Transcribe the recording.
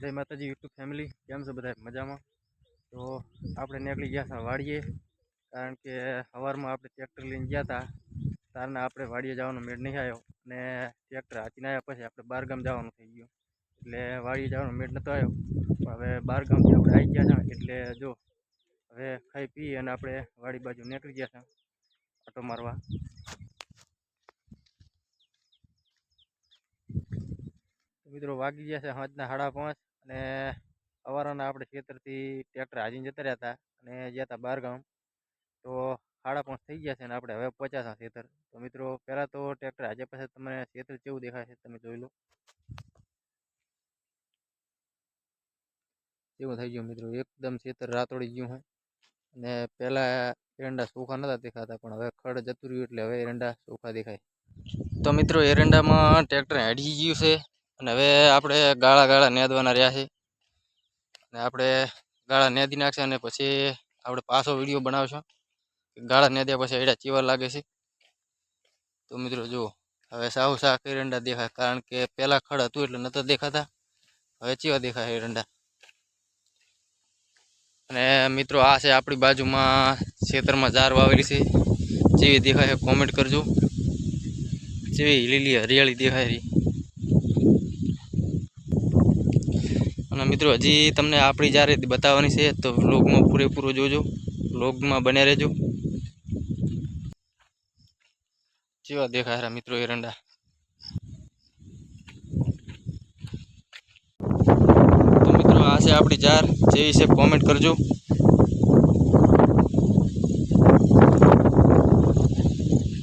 જય માતાજી YouTube family, કેમ છો બધા? મજામાં? તો આપણે નીકળી ગયા હતા વાડીએ, કારણ કે સવારમાં આપણે ટ્રેક્ટર લઈને ગયા હતા. તારને આપણે વાડીએ જવાનો મેળ નહીં આવ્યો અને ટ્રેક્ટર હાથીને આવ્યા પછી આપણે બારગામ જવાનું થઈ ગયું. એટલે વાડીએ જવાનો મેળ નહોતો આવ્યો. પણ હવે બારગામથી આપણે આવી ગયા છે એટલે જો હવે ખાઈ પી અને આપણે વાડી બાજુ નીકળી ગયા છે આટો મારવા. મિત્રો વાગી ગયા છે સાંજના સાડા પાંચ. અને સવારના આપણે ખેતરથી ટ્રેક્ટર હાજીને જતા રહ્યા હતા અને ગયા હતા બારગામ. તો સાડા પાંચ થઈ ગયા છે અને આપણે હવે હતા ખેતર. તો મિત્રો, પહેલાં તો ટ્રેક્ટર હાજે પાસે તમને ખેતર કેવું દેખાય છે તમે જોઈ લો. કેવું થઈ ગયું મિત્રો? એકદમ ખેતર રાતોડી ગયું હોય અને પહેલાં એરંડા સોખા નહોતા દેખાતા, પણ હવે ખડ જતું રહ્યું એટલે હવે એરંડા સોખા દેખાય. તો મિત્રો, એરંડામાં ટ્રેક્ટર હાડી ગયું છે. અને હવે આપણે ગાળા ગાળા નેદવાના રહ્યા છે અને આપણે ગાળા નેદી નાખશે અને પછી આપણે પાછો વીડિયો બનાવશું. ગાળા નેદ્યા પછી એડા ચીવા લાગે છે. તો મિત્રો જુઓ, હવે સાવ સાહ એરંડા દેખાય. કારણ કે પહેલાં ખડ હતું એટલે નહોતા દેખાતા. હવે ચીવા દેખાય એરંડા અને મિત્રો આ છે આપણી બાજુમાં ખેતરમાં ઝાર વાવેલી છે. જેવી દેખાય કોમેન્ટ કરજો. જેવી લીલી હરિયાળી દેખાય રહી. અને મિત્રો, હજી તમને આપણી જ્યારે બતાવવાની છે, તો વ્લોગમાં પૂરેપૂરો જોજો. વ્લોગમાં બને રહેજો. જેવા દેખાય મિત્રો એરંડા? તો મિત્રો, આ છે આપણી જાર જેવી છે કોમેન્ટ કરજો.